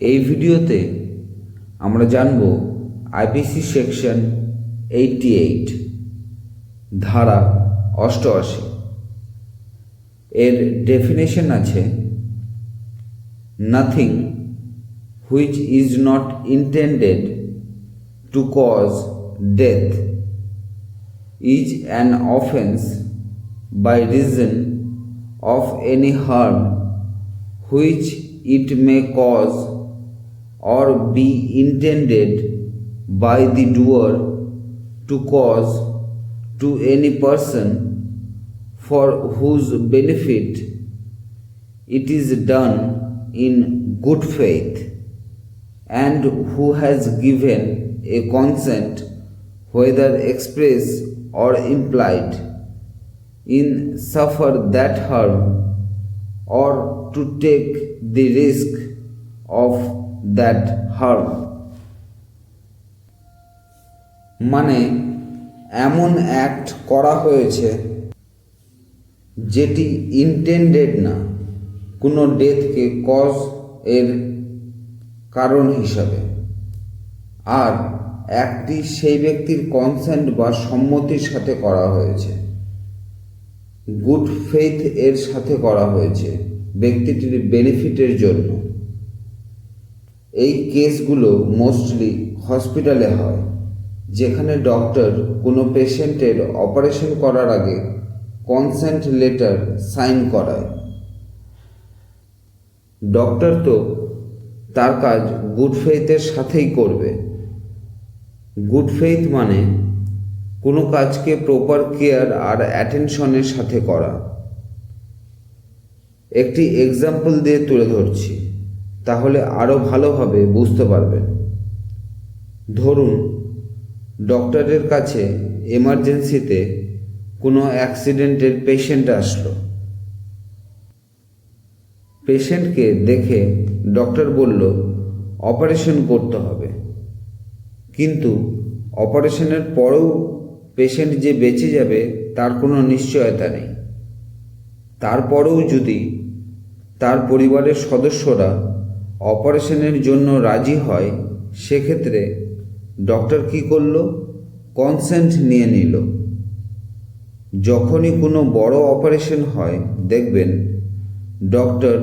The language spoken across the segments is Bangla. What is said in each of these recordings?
এই ভিডিওতে আমরা জানব আইপিসি সেকশন এইটটি এইট, ধারা অষ্টআশি। এর ডেফিনেশন আছে nothing which is not intended to cause death is an offence by reason of any harm which it may cause or be intended by the doer to cause to any person for whose benefit it is done in good faith and who has given a consent whether express or implied in suffer that harm or to take the risk of that harm মানে এমন অ্যাক্ট করা হয়েছে যেটি ইন্টেন্ডেড না, কোনো ডেথকে কজ এর কারণ হিসাবে। আর একটি সেই ব্যক্তির কনসেন্ট বা সম্মতির সাথে করা হয়েছে। গুড ফেথ এর সাথে করা হয়েছে ব্যক্তিটির বেনিফিটের জন্য। এই কেসগুলো মোস্টলি হসপিটালে হয়, যেখানে ডক্টর কোনো পেশেন্টের অপারেশন করার আগে কনসেন্ট লেটার সাইন করায়। ডক্টর তো তার কাজ গুড ফেইথের সাথেই করবে। গুড ফেইথ মানে কোনো কাজকে প্রপার কেয়ার আর অ্যাটেনশনের সাথে করা। একটি এক্সাম্পল দিয়ে তুলে ধরছি। তাহলে আরও ভালোভাবে বুঝতে পারবেন। ধরুন ডক্টরের কাছে এমার্জেন্সিতে কোনো অ্যাক্সিডেন্টের পেশেন্ট আসলো। পেশেন্টকে দেখে ডক্টর বলল অপারেশন করতে হবে। কিন্তু অপারেশনের পরেও পেশেন্ট যে বেঁচে যাবে, তার কোনো নিশ্চয়তা নেই। তারপরেও যদি তার পরিবারের সদস্যরা অপারেশনের জন্য রাজি হয়, সেক্ষেত্রে ডক্টর কি করল? কনসেন্ট নিয়ে নিল। যখনই কোনো বড় অপারেশন হয়, দেখবেন ডক্টর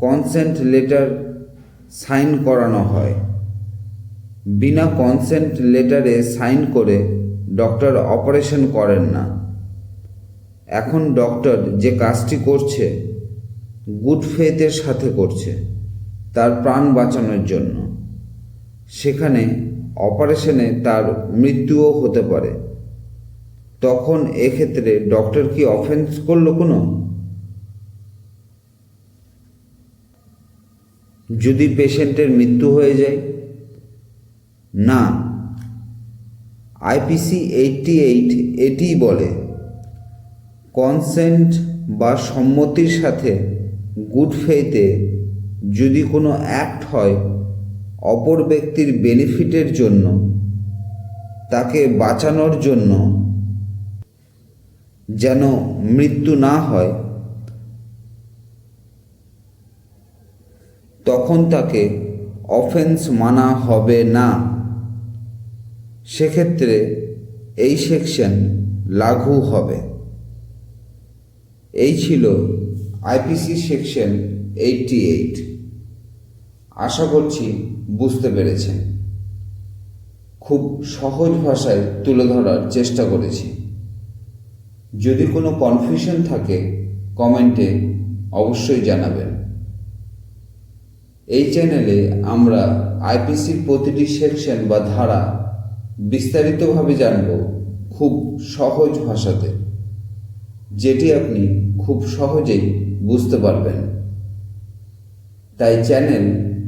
কনসেন্ট লেটার সাইন করানো হয়। বিনা কনসেন্ট লেটারে সাইন করে ডক্টর অপারেশন করেন না। এখন ডক্টর যে কাজটি করছে গুড ফেথের সাথে করছে। তার প্রাণ বাঁচানোর জন্য। সেখানে অপারেশনে তার মৃত্যুও হতে পারে। তখন এক্ষেত্রে ডক্টর কি অফেন্স করল কোনো? যদি পেশেন্টের মৃত্যু হয়ে যায়? না। আইপিসি এইটটি এইট এটিই বলে, কনসেন্ট বা সম্মতির সাথে গুড ফেইতে যদি কোনো অ্যাক্ট হয় অপর ব্যক্তির বেনিফিটের জন্য, তাকে বাঁচানোর জন্য যেন মৃত্যু না হয়, তখন তাকে অফেন্স মানা হবে না। সেক্ষেত্রে এই সেকশন লাগু হবে। এই ছিল আইপিসি সেকশন এইটটি এইট আশা করছি বুঝতে পেরেছেন। খুব সহজ ভাষায় তুলে ধরার চেষ্টা করেছি। যদি কোনো কনফিউশন থাকে কমেন্টে অবশ্যই জানাবেন। এই চ্যানেলে আমরা আইপিসির প্রতিটি সেকশন বা ধারা বিস্তারিতভাবে জানব খুব সহজ ভাষাতে, যেটি আপনি খুব সহজেই বুঝতে পারবেন। তাই চ্যানেল